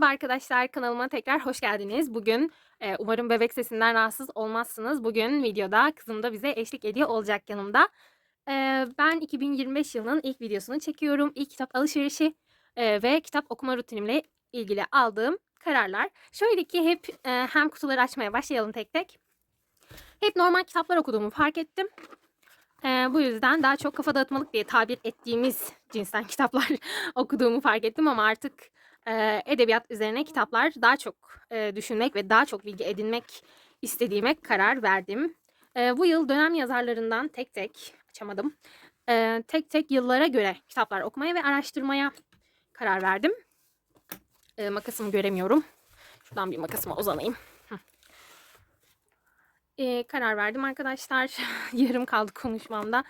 Merhaba arkadaşlar kanalıma tekrar hoş geldiniz. Bugün e, umarım bebek sesinden rahatsız olmazsınız. Bugün videoda kızım da bize eşlik ediyor olacak yanımda. E, ben 2025 yılının ilk videosunu çekiyorum. İlk kitap alışverişi e, ve kitap okuma rutinimle ilgili aldığım kararlar. Şöyle ki hep hem kutuları açmaya başlayalım tek tek. Hep normal kitaplar okuduğumu fark ettim. E, bu yüzden daha çok kafa dağıtmalık diye tabir ettiğimiz cinsten kitaplar okuduğumu fark ettim ama artık edebiyat üzerine kitaplar daha çok düşünmek ve daha çok bilgi edinmek istediğime karar verdim. Bu yıl dönem yazarlarından tek tek açamadım. Tek tek yıllara göre kitaplar okumaya ve araştırmaya karar verdim. Makasımı göremiyorum. Şuradan bir makasıma uzanayım. E, karar verdim arkadaşlar. Yarım kaldı konuşmamda.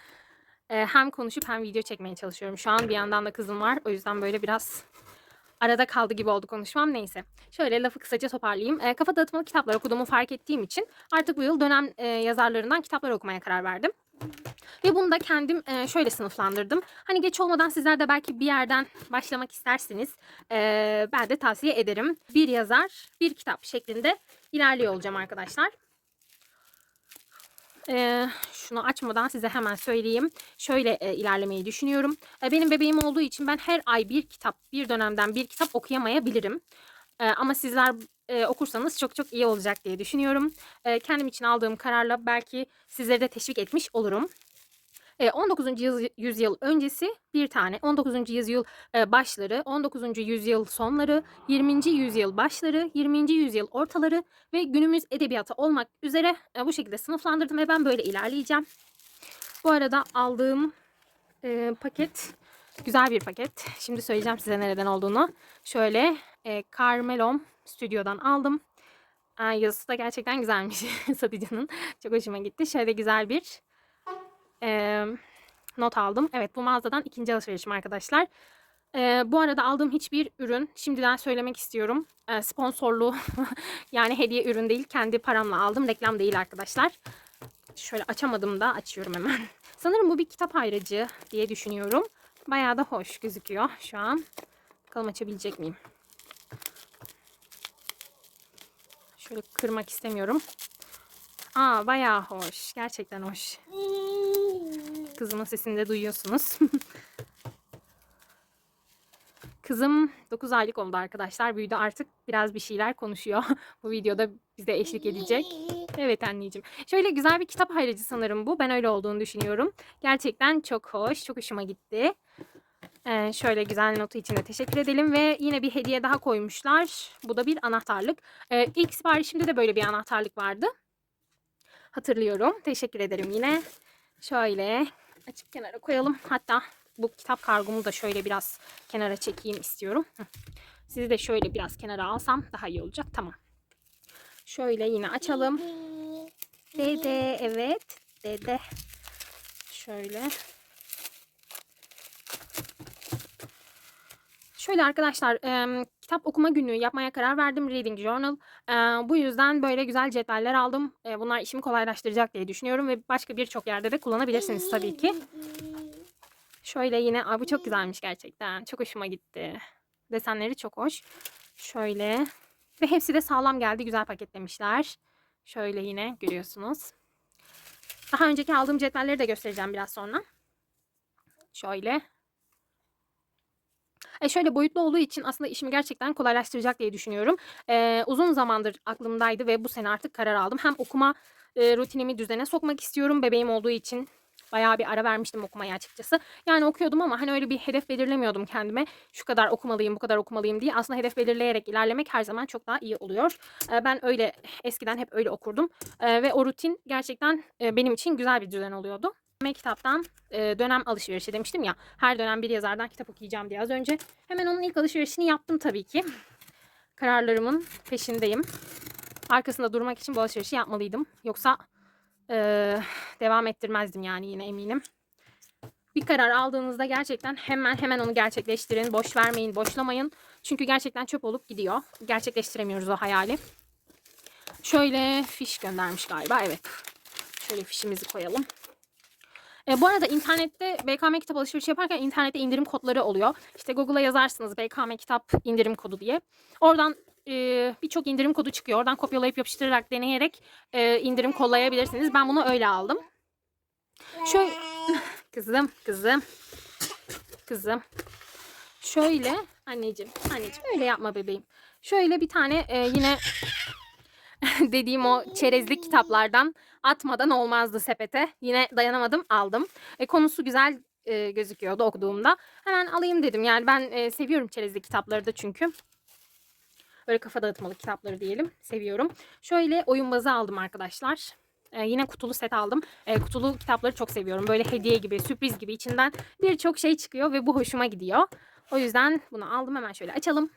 E, hem konuşup hem video çekmeye çalışıyorum. Şu an bir yandan da kızım var. O yüzden böyle biraz arada kaldı gibi oldu konuşmam. Neyse. Şöyle lafı kısaca toparlayayım. E, kafa dağıtmalı kitaplar okuduğumu fark ettiğim için artık bu yıl dönem e, yazarlarından kitaplar okumaya karar verdim. Ve bunu da kendim e, şöyle sınıflandırdım. Hani geç olmadan sizler de belki bir yerden başlamak isterseniz e, ben de tavsiye ederim. Bir yazar, bir kitap şeklinde ilerliyor olacağım arkadaşlar. Ee, şunu açmadan size hemen söyleyeyim. Şöyle e, ilerlemeyi düşünüyorum. E, benim bebeğim olduğu için ben her ay bir kitap, bir dönemden bir kitap okuyamayabilirim. E, ama sizler e, okursanız çok çok iyi olacak diye düşünüyorum. E, kendim için aldığım kararla belki sizleri de teşvik etmiş olurum. E, 19. yüz- yüzyıl öncesi bir tane, 19. yüzyıl başları, 19. yüzyıl sonları, 20. yüzyıl başları, 20. yüzyıl ortaları ve günümüz edebiyatı olmak üzere bu şekilde sınıflandırdım ve ben böyle ilerleyeceğim. Bu arada aldığım e, paket güzel bir paket. Şimdi söyleyeceğim size nereden olduğunu. Şöyle e, Carmelom stüdyodan aldım. Yazısı da gerçekten güzelmiş satıcının. Çok hoşuma gitti. Şöyle güzel bir e, not aldım. Evet bu mağazadan ikinci alışverişim arkadaşlar. E, bu arada aldığım hiçbir ürün şimdiden söylemek istiyorum. E, sponsorlu yani hediye ürün değil. Kendi paramla aldım. Reklam değil arkadaşlar. Şöyle açamadım da açıyorum hemen. Sanırım bu bir kitap ayrıcı diye düşünüyorum. Bayağı da hoş gözüküyor şu an. Bakalım açabilecek miyim? Şöyle kırmak istemiyorum. Aa bayağı hoş. Gerçekten hoş. Kızımın sesini de duyuyorsunuz. Kızım 9 aylık oldu arkadaşlar. Büyüdü artık biraz bir şeyler konuşuyor. Bu videoda bize eşlik edecek. Evet anneciğim. Şöyle güzel bir kitap hayrıcı sanırım bu. Ben öyle olduğunu düşünüyorum. Gerçekten çok hoş. Çok hoşuma gitti. Ee, şöyle güzel notu için de teşekkür edelim. Ve yine bir hediye daha koymuşlar. Bu da bir anahtarlık. Ee, ilk siparişimde de böyle bir anahtarlık vardı. Hatırlıyorum. Teşekkür ederim yine. Şöyle açıp kenara koyalım. Hatta bu kitap kargomu da şöyle biraz kenara çekeyim istiyorum. Sizi de şöyle biraz kenara alsam daha iyi olacak. Tamam. Şöyle yine açalım. Dede evet. Dede. Şöyle. Şöyle arkadaşlar kitap okuma günlüğü yapmaya karar verdim. Reading Journal. E, bu yüzden böyle güzel cetveller aldım. E, bunlar işimi kolaylaştıracak diye düşünüyorum ve başka birçok yerde de kullanabilirsiniz tabii ki. Şöyle yine Aa, bu çok güzelmiş gerçekten. Çok hoşuma gitti. Desenleri çok hoş. Şöyle ve hepsi de sağlam geldi. Güzel paketlemişler. Şöyle yine görüyorsunuz. Daha önceki aldığım cetvelleri de göstereceğim biraz sonra. Şöyle. E şöyle boyutlu olduğu için aslında işimi gerçekten kolaylaştıracak diye düşünüyorum. E, uzun zamandır aklımdaydı ve bu sene artık karar aldım. Hem okuma e, rutinimi düzene sokmak istiyorum. Bebeğim olduğu için bayağı bir ara vermiştim okumaya açıkçası. Yani okuyordum ama hani öyle bir hedef belirlemiyordum kendime. Şu kadar okumalıyım, bu kadar okumalıyım diye. Aslında hedef belirleyerek ilerlemek her zaman çok daha iyi oluyor. E, ben öyle eskiden hep öyle okurdum. E, ve o rutin gerçekten e, benim için güzel bir düzen oluyordu. Yemek kitaptan e, dönem alışverişi demiştim ya. Her dönem bir yazardan kitap okuyacağım diye az önce. Hemen onun ilk alışverişini yaptım tabii ki. Kararlarımın peşindeyim. Arkasında durmak için bu alışverişi yapmalıydım. Yoksa e, devam ettirmezdim yani yine eminim. Bir karar aldığınızda gerçekten hemen hemen onu gerçekleştirin. Boş vermeyin, boşlamayın. Çünkü gerçekten çöp olup gidiyor. Gerçekleştiremiyoruz o hayali. Şöyle fiş göndermiş galiba. Evet. Şöyle fişimizi koyalım. E, bu arada internette BKM kitap alışverişi yaparken internette indirim kodları oluyor. İşte Google'a yazarsınız BKM kitap indirim kodu diye. Oradan e, birçok indirim kodu çıkıyor. Oradan kopyalayıp yapıştırarak deneyerek e, indirim kollayabilirsiniz. Ben bunu öyle aldım. Şöyle kızım kızım kızım. Şöyle anneciğim anneciğim öyle yapma bebeğim. Şöyle bir tane e, yine dediğim o çerezlik kitaplardan atmadan olmazdı sepete. Yine dayanamadım aldım. E, konusu güzel e, gözüküyordu okuduğumda. Hemen alayım dedim. Yani ben e, seviyorum çerezlik kitapları da çünkü. Böyle kafa dağıtmalı kitapları diyelim. Seviyorum. Şöyle oyun bazı aldım arkadaşlar. E, yine kutulu set aldım. E, kutulu kitapları çok seviyorum. Böyle hediye gibi, sürpriz gibi içinden birçok şey çıkıyor ve bu hoşuma gidiyor. O yüzden bunu aldım. Hemen şöyle açalım.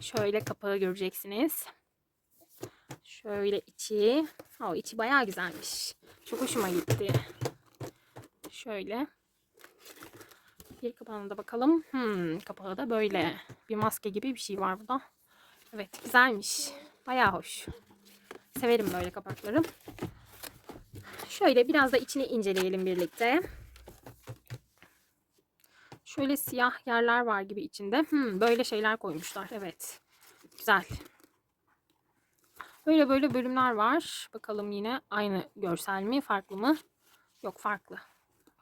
Şöyle kapağı göreceksiniz. Şöyle içi. O içi bayağı güzelmiş. Çok hoşuma gitti. Şöyle. Bir kapağına da bakalım. Hmm, kapağı da böyle. Bir maske gibi bir şey var burada. Evet güzelmiş. Bayağı hoş. Severim böyle kapakları. Şöyle biraz da içini inceleyelim birlikte. Şöyle siyah yerler var gibi içinde. Hmm, böyle şeyler koymuşlar. Evet. Güzel. Böyle böyle bölümler var. Bakalım yine aynı görsel mi? Farklı mı? Yok farklı.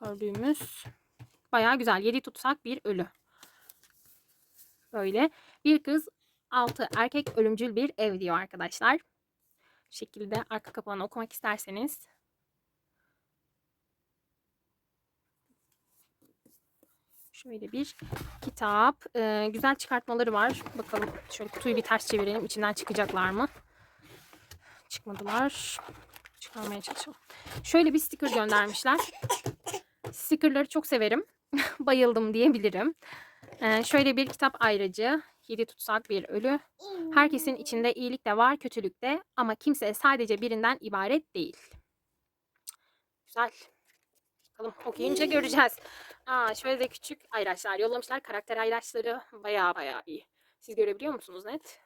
Gördüğümüz bayağı güzel. Yedi tutsak bir ölü. Böyle. Bir kız altı erkek ölümcül bir ev diyor arkadaşlar. Bu şekilde arka kapağını okumak isterseniz. Şöyle bir kitap. Ee, güzel çıkartmaları var. Bakalım şöyle kutuyu bir ters çevirelim. İçinden çıkacaklar mı? Çıkmadılar. Çıkarmaya çalışalım. Şöyle bir sticker göndermişler. Stickerları çok severim. Bayıldım diyebilirim. Ee, şöyle bir kitap ayrıcı. Yedi tutsak bir ölü. Herkesin içinde iyilik de var, kötülük de. Ama kimse sadece birinden ibaret değil. Güzel. Bakalım okuyunca göreceğiz. Aa, şöyle de küçük ayraçlar yollamışlar. Karakter ayraçları baya baya iyi. Siz görebiliyor musunuz net?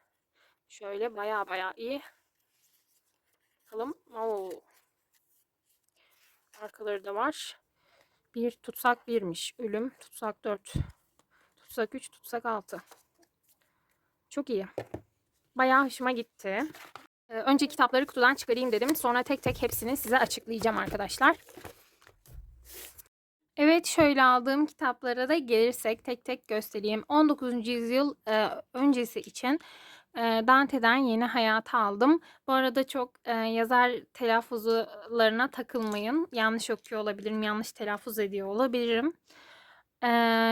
Şöyle baya baya iyi. Bakalım. Oo. Arkaları da var. Bir tutsak birmiş. Ölüm tutsak dört. Tutsak üç, tutsak altı. Çok iyi. Bayağı hoşuma gitti. Ee, önce kitapları kutudan çıkarayım dedim. Sonra tek tek hepsini size açıklayacağım arkadaşlar. Evet şöyle aldığım kitaplara da gelirsek tek tek göstereyim. 19. yüzyıl e, öncesi için Dante'den Yeni Hayatı aldım. Bu arada çok e, yazar telaffuzlarına takılmayın. Yanlış okuyor olabilirim, yanlış telaffuz ediyor olabilirim. E,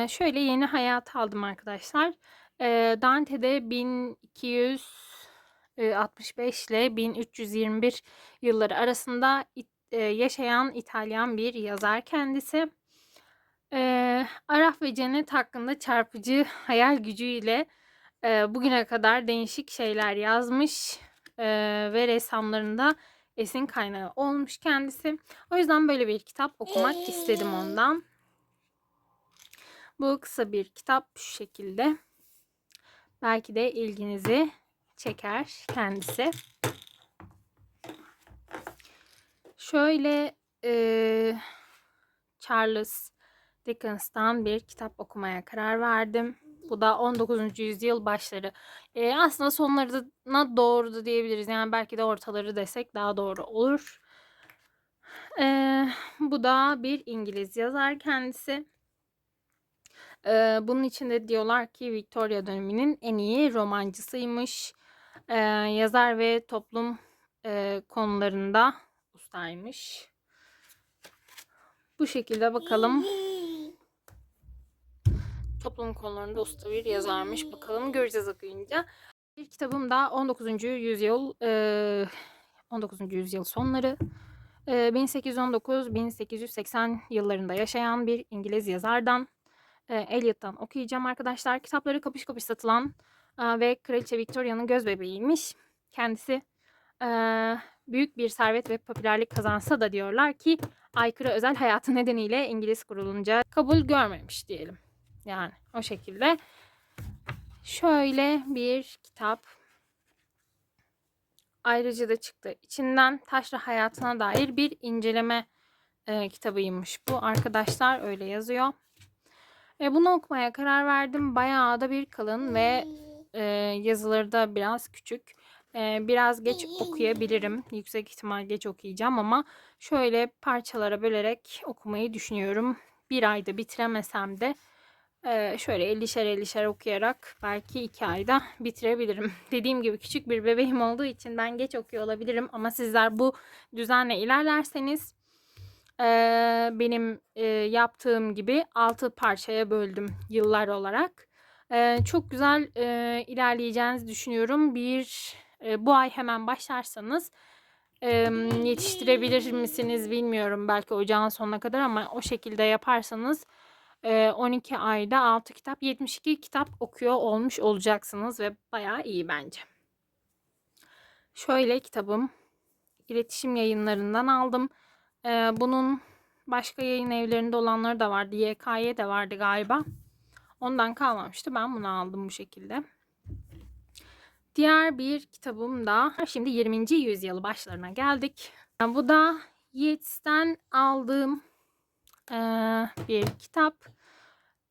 şöyle Yeni Hayatı aldım arkadaşlar. E, Dante'de 1265 ile 1321 yılları arasında e, yaşayan İtalyan bir yazar kendisi. Eee, Araf ve Cennet hakkında çarpıcı hayal gücüyle eee, bugüne kadar değişik şeyler yazmış eee, ve ressamlarında esin kaynağı olmuş kendisi. O yüzden böyle bir kitap okumak istedim ondan. Bu kısa bir kitap şu şekilde. Belki de ilginizi çeker kendisi. Şöyle eee, Charles Dickens'tan bir kitap okumaya karar verdim. Bu da 19. yüzyıl başları. Ee, aslında sonlarına doğru da diyebiliriz. Yani belki de ortaları desek daha doğru olur. Ee, bu da bir İngiliz yazar kendisi. Ee, bunun içinde diyorlar ki Victoria döneminin en iyi romancısıymış. Ee, yazar ve toplum e, konularında ustaymış. Bu şekilde bakalım toplum konularında usta bir yazarmış. Bakalım göreceğiz okuyunca. Bir kitabım da 19. yüzyıl e, 19. yüzyıl sonları e, 1819-1880 yıllarında yaşayan bir İngiliz yazardan Eliot'tan okuyacağım arkadaşlar. Kitapları kapış kapış satılan ve Kraliçe Victoria'nın göz bebeğiymiş. Kendisi büyük bir servet ve popülerlik kazansa da diyorlar ki aykırı özel hayatı nedeniyle İngiliz kurulunca kabul görmemiş diyelim. Yani o şekilde. Şöyle bir kitap. Ayrıca da çıktı. İçinden taşra hayatına dair bir inceleme e, kitabıymış bu arkadaşlar öyle yazıyor. E, bunu okumaya karar verdim. Bayağı da bir kalın ve e, yazıları da biraz küçük. E, biraz geç okuyabilirim. Yüksek ihtimal geç okuyacağım ama şöyle parçalara bölerek okumayı düşünüyorum. Bir ayda bitiremesem de şöyle 50'şer 50'şer okuyarak belki iki ayda bitirebilirim. Dediğim gibi küçük bir bebeğim olduğu için ben geç okuyor olabilirim ama sizler bu düzenle ilerlerseniz e, benim e, yaptığım gibi 6 parçaya böldüm yıllar olarak. E, çok güzel ilerleyeceğinizi düşünüyorum. Bir bu ay hemen başlarsanız yetiştirebilir misiniz bilmiyorum. Belki ocağın sonuna kadar ama o şekilde yaparsanız 12 ayda 6 kitap 72 kitap okuyor olmuş olacaksınız ve bayağı iyi bence. Şöyle kitabım iletişim yayınlarından aldım. Bunun başka yayın evlerinde olanları da vardı. YKY de vardı galiba. Ondan kalmamıştı. Ben bunu aldım bu şekilde. Diğer bir kitabım da şimdi 20. yüzyıl başlarına geldik. Bu da Yeats'ten aldığım bir kitap.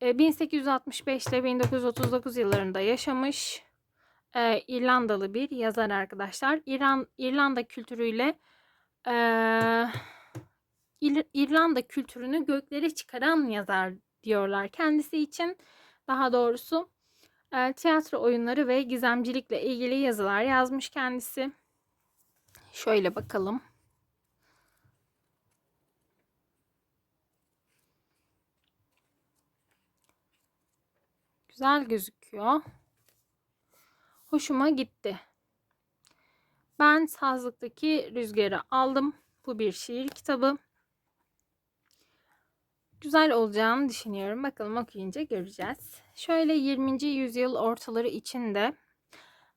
E, 1865 ile 1939 yıllarında yaşamış e, İrlandalı bir yazar arkadaşlar. İran, İrlanda kültürüyle e, İr- İrlanda kültürünü göklere çıkaran yazar diyorlar kendisi için. Daha doğrusu e, tiyatro oyunları ve gizemcilikle ilgili yazılar yazmış kendisi. Şöyle bakalım. Güzel gözüküyor. Hoşuma gitti. Ben sazlıktaki rüzgarı aldım. Bu bir şiir kitabı. Güzel olacağını düşünüyorum. Bakalım okuyunca göreceğiz. Şöyle 20. yüzyıl ortaları içinde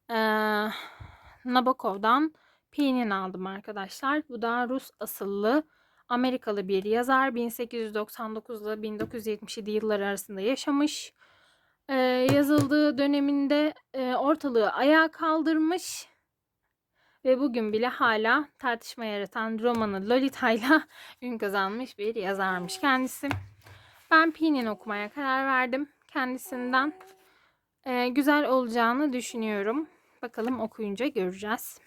eee Nabokov'dan Pinin aldım arkadaşlar. Bu da Rus asıllı Amerikalı bir yazar. 1899 ile 1977 yılları arasında yaşamış. Eee, yazıldığı döneminde eee, ortalığı ayağa kaldırmış ve bugün bile hala tartışma yaratan romanı Lolita'yla ün kazanmış bir yazarmış kendisi. Ben Pinin okumaya karar verdim kendisinden. Eee, güzel olacağını düşünüyorum. Bakalım okuyunca göreceğiz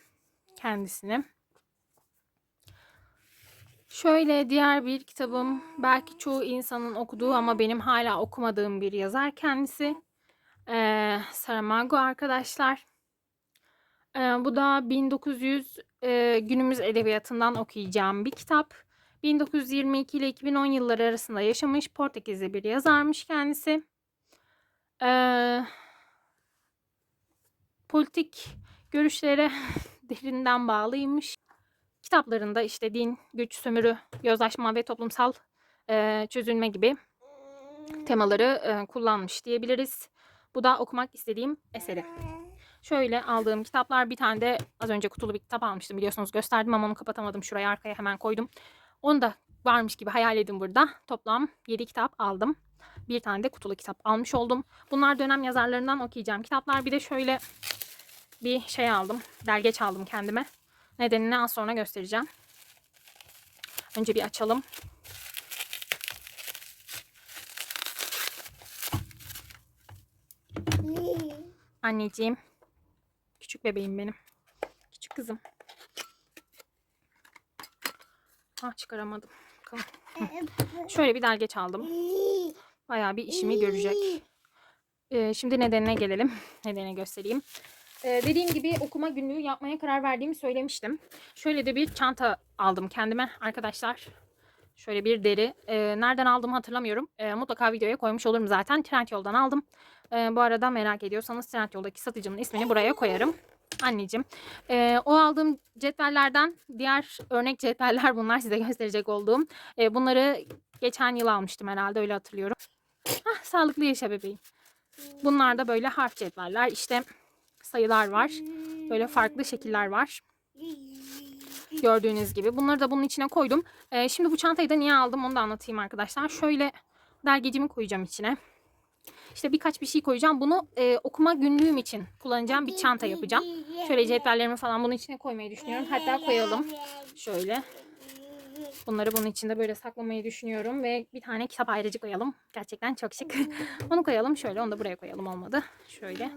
kendisini. Şöyle diğer bir kitabım belki çoğu insanın okuduğu ama benim hala okumadığım bir yazar kendisi. Ee, Saramago arkadaşlar. Ee, bu da 1900 e, günümüz edebiyatından okuyacağım bir kitap. 1922 ile 2010 yılları arasında yaşamış Portekizli bir yazarmış kendisi. Ee, politik görüşlere derinden bağlıymış. Kitaplarında işte din, güç, sömürü, yozlaşma ve toplumsal e, çözülme gibi temaları e, kullanmış diyebiliriz. Bu da okumak istediğim eseri. Şöyle aldığım kitaplar bir tane de az önce kutulu bir kitap almıştım biliyorsunuz gösterdim ama onu kapatamadım. Şuraya arkaya hemen koydum. Onu da varmış gibi hayal edin burada. Toplam 7 kitap aldım. Bir tane de kutulu kitap almış oldum. Bunlar dönem yazarlarından okuyacağım kitaplar. Bir de şöyle bir şey aldım. Dergeç aldım kendime. Nedenini az sonra göstereceğim. Önce bir açalım. Anneciğim. Küçük bebeğim benim. Küçük kızım. Ah çıkaramadım. Bakalım. Şöyle bir dergeç aldım. Bayağı bir işimi görecek. Ee, şimdi nedenine gelelim. Nedenine göstereyim. Ee, dediğim gibi okuma günlüğü yapmaya karar verdiğimi söylemiştim. Şöyle de bir çanta aldım kendime arkadaşlar. Şöyle bir deri. Ee, nereden aldığımı hatırlamıyorum. Ee, mutlaka videoya koymuş olurum zaten. Trendyol'dan aldım. Ee, bu arada merak ediyorsanız Trendyol'daki satıcımın ismini buraya koyarım. Anneciğim. Ee, o aldığım cetvellerden diğer örnek cetveller bunlar size gösterecek olduğum. Ee, bunları geçen yıl almıştım herhalde öyle hatırlıyorum. Hah, sağlıklı yaşa bebeğim. Bunlar da böyle harf cetveller. İşte sayılar var. Böyle farklı şekiller var. Gördüğünüz gibi. Bunları da bunun içine koydum. Ee, şimdi bu çantayı da niye aldım onu da anlatayım arkadaşlar. Şöyle dergecimi koyacağım içine. İşte birkaç bir şey koyacağım. Bunu e, okuma günlüğüm için kullanacağım bir çanta yapacağım. Şöyle cetvellerimi falan bunun içine koymayı düşünüyorum. Hatta koyalım. Şöyle. Bunları bunun içinde böyle saklamayı düşünüyorum ve bir tane kitap ayrıcı koyalım. Gerçekten çok şık. onu koyalım şöyle onu da buraya koyalım olmadı. Şöyle.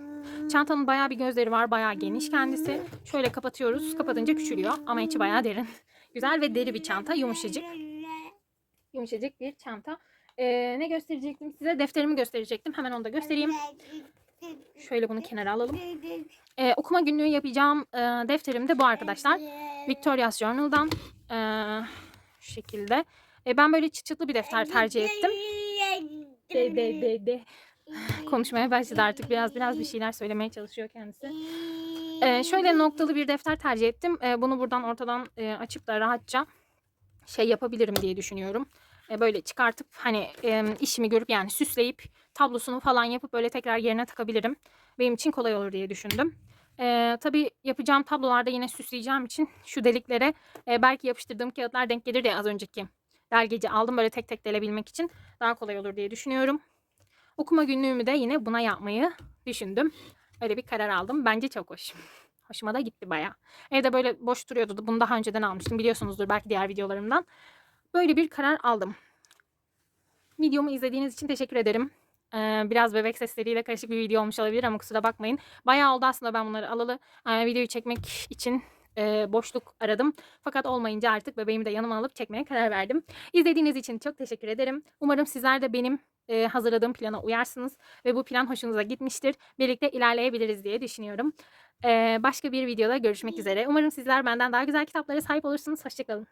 Çantanın bayağı bir gözleri var. Bayağı geniş kendisi. Şöyle kapatıyoruz. Kapatınca küçülüyor ama içi bayağı derin. Güzel ve deri bir çanta. Yumuşacık. Yumuşacık bir çanta. Ee, ne gösterecektim size? Defterimi gösterecektim. Hemen onu da göstereyim. Şöyle bunu kenara alalım. Ee, okuma günlüğü yapacağım e, defterim de bu arkadaşlar. Victoria's Journal'dan. Ee, şu şekilde. E, ben böyle çıt çıtlı bir defter tercih ettim. De, de, de, de. Konuşmaya başladı artık. Biraz biraz bir şeyler söylemeye çalışıyor kendisi. Ee, şöyle noktalı bir defter tercih ettim. Ee, bunu buradan ortadan e, açıp da rahatça şey yapabilirim diye düşünüyorum. Ee, böyle çıkartıp hani e, işimi görüp yani süsleyip tablosunu falan yapıp böyle tekrar yerine takabilirim. Benim için kolay olur diye düşündüm. Ee, tabii yapacağım tablolarda yine süsleyeceğim için şu deliklere e, belki yapıştırdığım kağıtlar denk gelir ya az önceki delgeci aldım böyle tek tek delebilmek için daha kolay olur diye düşünüyorum. Okuma günlüğümü de yine buna yapmayı düşündüm. Öyle bir karar aldım. Bence çok hoş. Hoşuma da gitti baya. Evde böyle boş duruyordu. Bunu daha önceden almıştım. Biliyorsunuzdur belki diğer videolarımdan. Böyle bir karar aldım. Videomu izlediğiniz için teşekkür ederim. Ee, biraz bebek sesleriyle karışık bir video olmuş olabilir ama kusura bakmayın. Bayağı oldu aslında ben bunları alalı. Ee, videoyu çekmek için e, boşluk aradım. Fakat olmayınca artık bebeğimi de yanıma alıp çekmeye karar verdim. İzlediğiniz için çok teşekkür ederim. Umarım sizler de benim e, hazırladığım plana uyarsınız ve bu plan hoşunuza gitmiştir. Birlikte ilerleyebiliriz diye düşünüyorum. Başka bir videoda görüşmek üzere. Umarım sizler benden daha güzel kitaplara sahip olursunuz. Hoşçakalın.